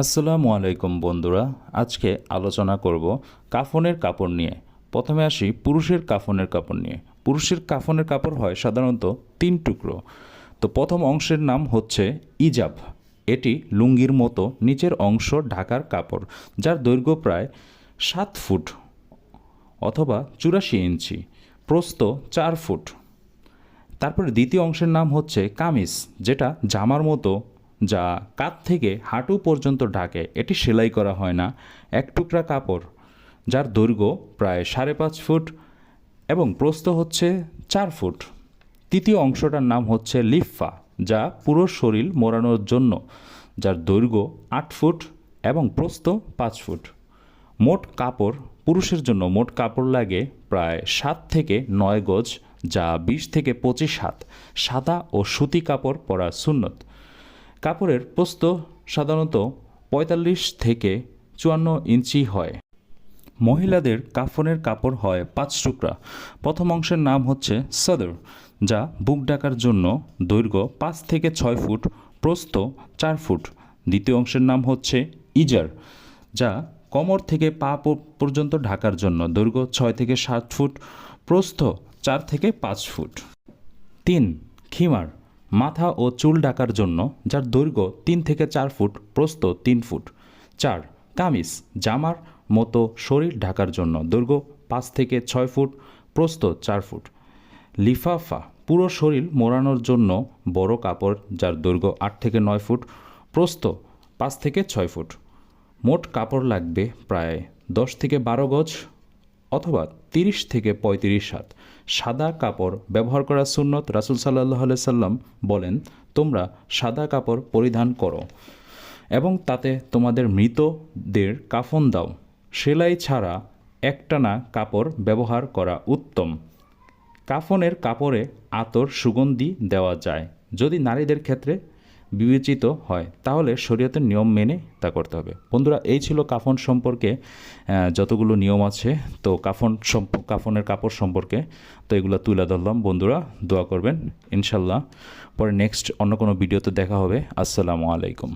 আসসালামু আলাইকুম বন্ধুরা, আজকে আলোচনা করব কাফনের কাপড় নিয়ে। প্রথমে আসি পুরুষের কাফনের কাপড় নিয়ে। পুরুষের কাফনের কাপড় হয় সাধারণত তিন টুকরো। তো প্রথম অংশের নাম হচ্ছে ইজাব। এটি লুঙ্গির মতো নিচের অংশ ঢাকার কাপড়, যার দৈর্ঘ্য প্রায় সাত ফুট অথবা চুরাশি ইঞ্চি, প্রস্থ চার ফুট। তারপরে দ্বিতীয় অংশের নাম হচ্ছে কামিজ, যেটা জামার মতো যা কাত থেকে হাঁটু পর্যন্ত ঢাকে। এটি সেলাই করা হয় না। এক টুকরা কাপড়, যার দৈর্ঘ্য প্রায় সাড়ে পাঁচ ফুট এবং প্রস্থ হচ্ছে চার ফুট। তৃতীয় অংশটার নাম হচ্ছে লিফা যা পুরো শরীর মোড়ানোর জন্য, যার দৈর্ঘ্য আট ফুট এবং প্রস্থ পাঁচ ফুট। মোট কাপড়, পুরুষের জন্য মোট কাপড় লাগে প্রায় সাত থেকে নয় গজ, যা বিশ থেকে পঁচিশ হাত। সাদা ও সুতি কাপড় পরা সুন্নত। কাপড়ের প্রস্থ সাধারণত পঁয়তাল্লিশ থেকে চুয়ান্ন ইঞ্চি হয়। মহিলাদের কাফনের কাপড় হয় পাঁচ টুকরা। প্রথম অংশের নাম হচ্ছে সদর, যা বুক ডাকার জন্য দৈর্ঘ্য পাঁচ থেকে ছয় ফুট, প্রস্থ চার ফুট। দ্বিতীয় অংশের নাম হচ্ছে ইজার, যা কোমর থেকে পা পর্যন্ত ঢাকার জন্য দৈর্ঘ্য ছয় থেকে সাত ফুট, প্রস্থ চার থেকে পাঁচ ফুট। তিন, খিমার মাথা ও চুল ঢাকার জন্য, যার দৈর্ঘ্য তিন থেকে চার ফুট, প্রস্থ তিন ফুট। চার, কামিজ, জামার মতো শরীর ঢাকার জন্য দৈর্ঘ্য পাঁচ থেকে ছয় ফুট, প্রস্থ চার ফুট। লিফাফা, পুরো শরীর মোড়ানোর জন্য বড় কাপড়, যার দৈর্ঘ্য আট থেকে নয় ফুট, প্রস্থ পাঁচ থেকে ছয় ফুট। মোট কাপড় লাগবে প্রায় দশ থেকে বারো গজ অথবা তিরিশ থেকে পঁয়ত্রিশ হাত। সাদা কাপড় ব্যবহার করা সুন্নত রাসুল সাল্লাহ সাল্লাম বলেন, তোমরা সাদা কাপড় পরিধান করো এবং তাতে তোমাদের মৃতদের কাফন দাও। সেলাই ছাড়া একটানা কাপড় ব্যবহার করা উত্তম। কাফনের কাপড়ে আতর সুগন্ধি দেওয়া যায়। যদি নারীদের ক্ষেত্রে বিবেচিত হয়, তাহলে শরীয়তের নিয়ম মেনে তা করতে হবে। বন্ধুরা, এই ছিল কাফন সম্পর্কে যতগুলো নিয়ম আছে। তো কাফন কাফনের কাপড় সম্পর্কে তো এগুলো তুলে ধরলাম। বন্ধুরা, দোয়া করবেন, ইনশাল্লাহ। পরে নেক্সট অন্য কোনো ভিডিওতে দেখা হবে। আসসালামু আলাইকুম।